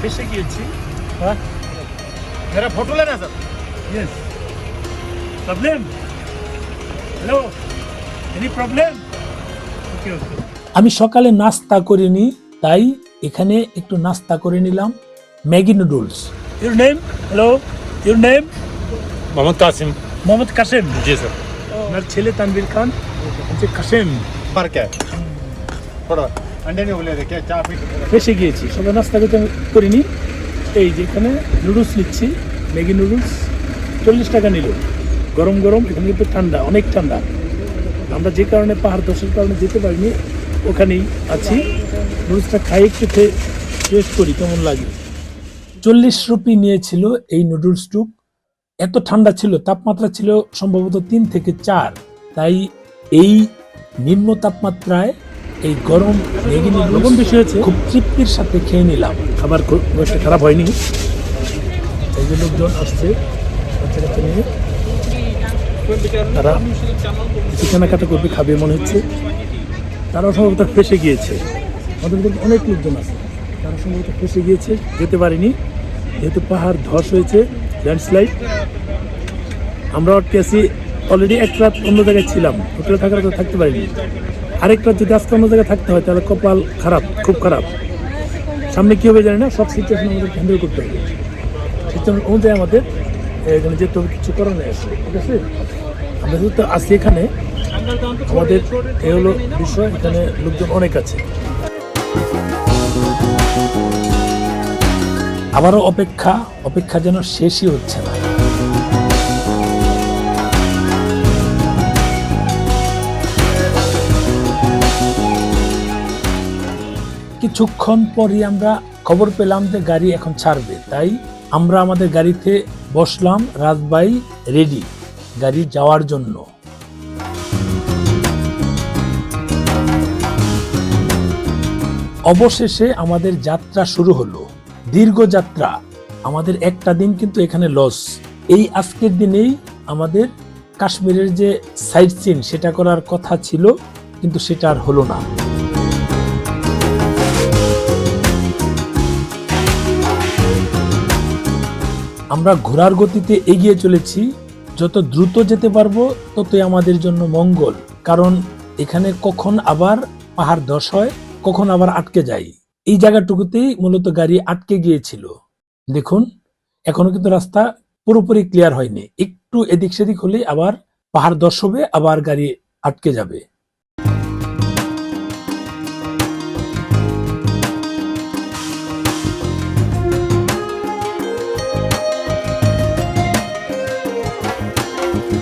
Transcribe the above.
ফেসে গিয়েছি হ্যাঁ मेरा फोटो लेना sir yes problem hello any problem okay okay আমি সকালে নাস্তা করিনি তাই এখানে একটু নাস্তা করে নিলাম Maggi noodles your name hello your name Mohammad Kasim Mohammad Kasim ji sir আমার ছেলে তানভীর খান হচ্ছে কাসেম फर्क है ফেসে গিয়েছি। সকালে নাস্তা করতে করিনি। এই যে এখানে নুডলস নিচ্ছি, ম্যাগি নুডলস, চল্লিশ টাকা নিল। গরম গরম, এখানে কিন্তু ঠান্ডা, অনেক ঠান্ডা। আমরা যে কারণে পাহাড় দশের কারণে যেতে পারিনি, ওখানেই আছি। নুডলসটা খাই একটু খেয়ে টেস্ট করি, কেমন লাগে? চল্লিশ রুপি নিয়েছিল এই নুডলস টুক। এত ঠান্ডা ছিল, তাপমাত্রা ছিল সম্ভবত তিন থেকে চার। তাই এই নিম্ন তাপমাত্রায় এই গরম ম্যাগি লবণ বেশি হয়েছে, খুব তৃপ্তির সাথে খেয়ে নিলাম। খাবার খুব একটা খারাপ হয়নি। এই যে লোকজন আসছে বাচ্চা কাচ্চা নিয়ে। তারা কিছু কেনাকাটা করবে, খাবে মনে হচ্ছে। তারা সম্ভবত ফেসে গিয়েছে। আমাদের অনেক লোকজন আছে। তারা সম্ভবত ফেসে গিয়েছে, যেতে পারিনি। যেহেতু পাহাড় ধস হয়েছে ল্যান্ডস্লাইড আমরা আটকে আছি অলরেডি এক রাত অন্য জায়গায় ছিলাম। হোটেলে থাকার কথা থাকতে পারিনি। আরেক রাত যদি আজকে অন্য জায়গায় থাকতে হয়, তাহলে কপাল খারাপ, খুব খারাপ। সামনে কী হবে জানি না, সব সিচুয়েশন আমাদের হ্যান্ডেল করতে হবে। সিচুয়েশন অনুযায়ী আমাদের এখানে যেতে হবে, কিছু করার নেই আসলে, ঠিক আছে? আমরা যেহেতু আছি এখানে, আমাদের এ হলো বিষয়, এখানে লোকজন অনেক আছে। আবারও অপেক্ষা অপেক্ষা যেন শেষই হচ্ছে না। কিছুক্ষণ পরই আমরা খবর পেলাম যে গাড়ি এখন ছাড়বে। তাই আমরা আমাদের গাড়িতে বসলাম রাজবাই রেডি গাড়ি যাওয়ার জন্য। অবশেষে আমাদের যাত্রা শুরু হলো। দীর্ঘ যাত্রা, আমাদের একটা দিন কিন্তু এখানে লস এই আজকের দিনেই আমাদের কাশ্মীরের যে সাইট সিন সেটা করার কথা ছিল, কিন্তু সেটা আর হলো না। আমরা ঘোড়ার গতিতে এগিয়ে চলেছি। যত দ্রুত যেতে পারব, ততই আমাদের জন্য মঙ্গল। কারণ এখানে কখন আবার পাহাড় ধস হয়, কখন আবার আটকে যায়। এই জায়গাটুকুতেই মূলত গাড়ি আটকে গিয়েছিল। দেখুন, এখনও কিন্তু রাস্তা পুরোপুরি ক্লিয়ার হয়নি। একটু এদিক সেদিক হলে আবার পাহাড় হবে, আবার গাড়ি আটকে যাবে।